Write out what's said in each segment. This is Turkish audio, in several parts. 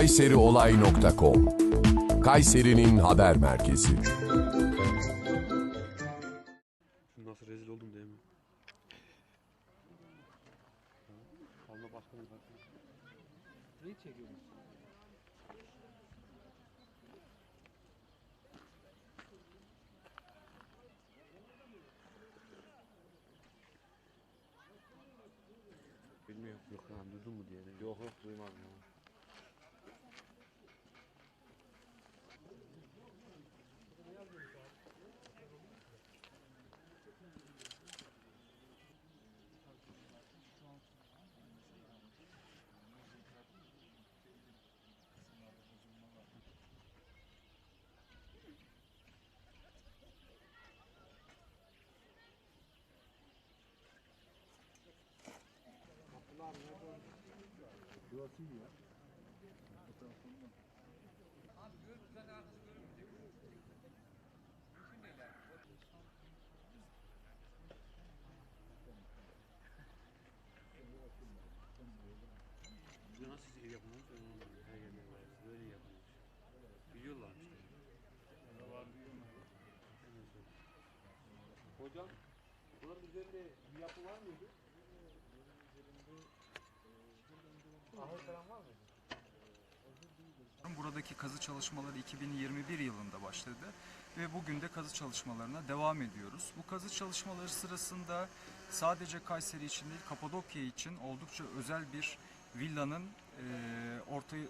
kayseriolay.com Kayseri'nin haber merkezi. Nasıl rezil oldum değil mi? Alma başkanım. Neyi çekiyorsun? Bilmiyorum. Yok duydun mu diye. Yok yok duymadım ya. Bize nasıl ev yapılmış? onu anlamadım. Her yerler var. Böyle yapılmış. Biliyorlar işte. Hemen söyle. Hocam, bunların üzerinde bir yapı var mıydı? Buradaki kazı çalışmaları 2021 yılında başladı ve bugün de kazı çalışmalarına devam ediyoruz. Bu kazı çalışmaları sırasında sadece Kayseri için değil Kapadokya için oldukça özel bir villanın eee ortaya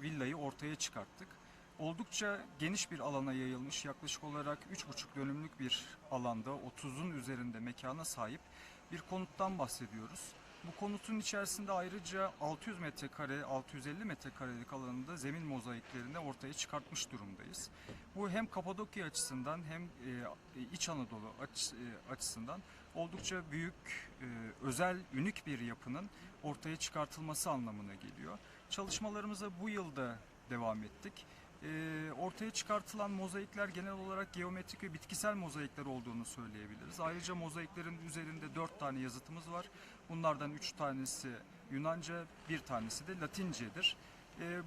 villayı ortaya çıkarttık. Oldukça geniş bir alana yayılmış yaklaşık olarak 3,5 dönümlük bir alanda 30'un üzerinde mekana sahip bir konuttan bahsediyoruz. Bu konutun içerisinde ayrıca 600 metrekare, 650 metrekarelik alanında zemin mozaiklerini ortaya çıkartmış durumdayız. Bu hem Kapadokya açısından hem e, İç Anadolu e, açısından oldukça büyük, e, özel, unik bir yapının ortaya çıkartılması anlamına geliyor. Çalışmalarımıza bu yılda devam ettik. E, ortaya çıkartılan mozaikler genel olarak geometrik ve bitkisel mozaikler olduğunu söyleyebiliriz. Ayrıca mozaiklerin üzerinde dört tane yazıtımız var. Bunlardan üç tanesi Yunanca, bir tanesi de Latincedir. E,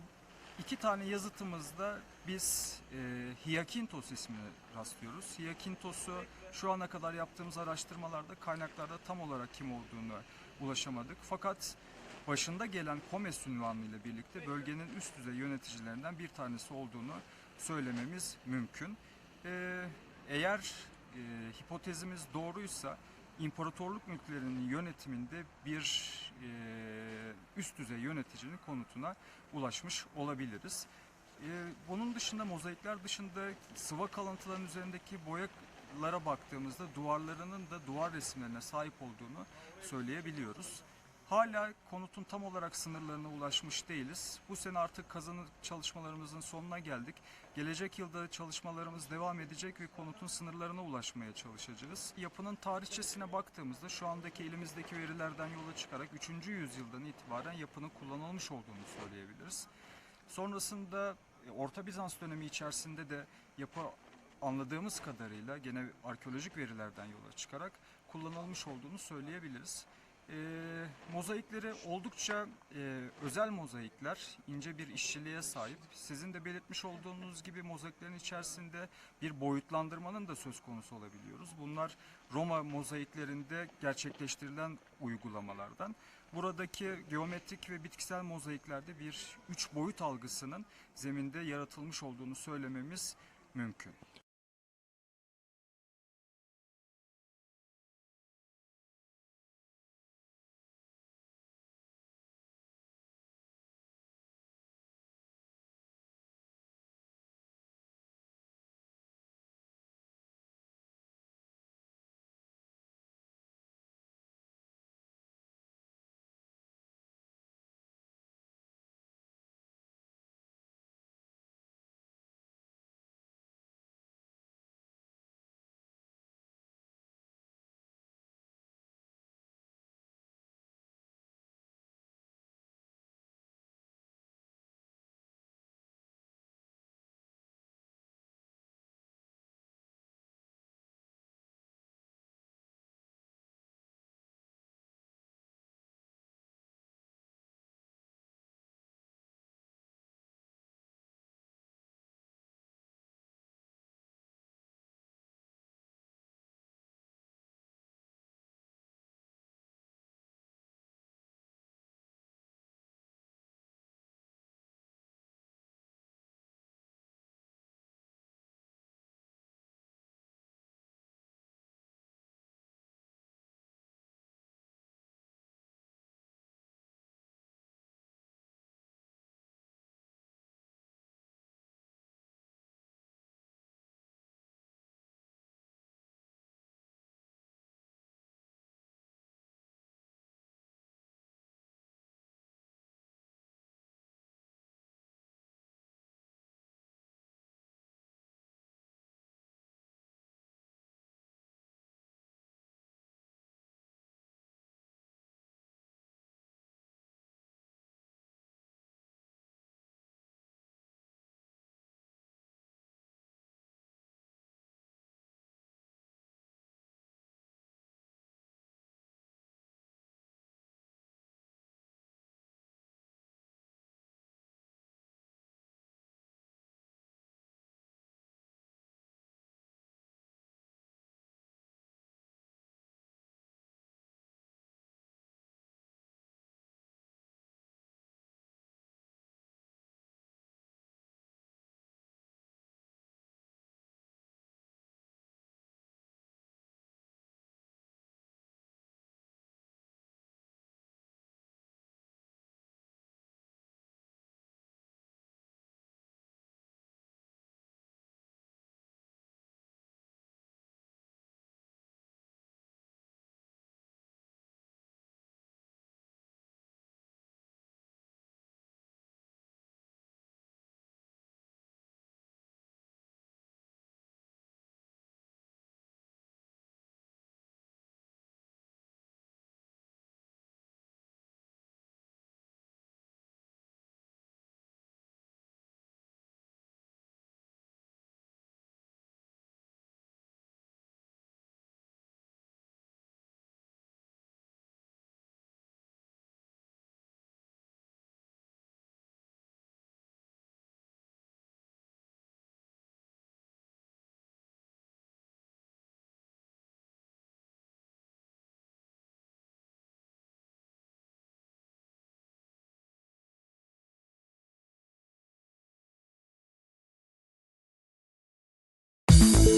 iki tane yazıtımızda biz e, ismini rastlıyoruz. Hyakintos'u şu ana kadar yaptığımız araştırmalarda kaynaklarda tam olarak kim olduğunu ulaşamadık. Fakat başında gelen Komes ünvanıyla birlikte bölgenin üst düzey yöneticilerinden bir tanesi olduğunu söylememiz mümkün. Ee, eğer e, hipotezimiz doğruysa imparatorluk mülklerinin yönetiminde bir e, üst düzey yöneticinin konutuna ulaşmış olabiliriz. Ee, bunun dışında mozaikler dışında sıva kalıntıların üzerindeki boyalara baktığımızda duvarlarının da duvar resimlerine sahip olduğunu söyleyebiliyoruz. Hala konutun tam olarak sınırlarına ulaşmış değiliz. Bu sene artık kazanı çalışmalarımızın sonuna geldik. Gelecek yılda çalışmalarımız devam edecek ve konutun sınırlarına ulaşmaya çalışacağız. Yapının tarihçesine baktığımızda şu andaki elimizdeki verilerden yola çıkarak 3. yüzyıldan itibaren yapının kullanılmış olduğunu söyleyebiliriz. Sonrasında e, Orta Bizans dönemi içerisinde de yapı anladığımız kadarıyla gene arkeolojik verilerden yola çıkarak kullanılmış olduğunu söyleyebiliriz. E, mozaikleri oldukça e, özel mozaikler, ince bir işçiliğe sahip. Sizin de belirtmiş olduğunuz gibi mozaiklerin içerisinde bir boyutlandırmanın da söz konusu olabiliyoruz. Bunlar Roma mozaiklerinde gerçekleştirilen uygulamalardan. Buradaki geometrik ve bitkisel mozaiklerde bir üç boyut algısının zeminde yaratılmış olduğunu söylememiz mümkün.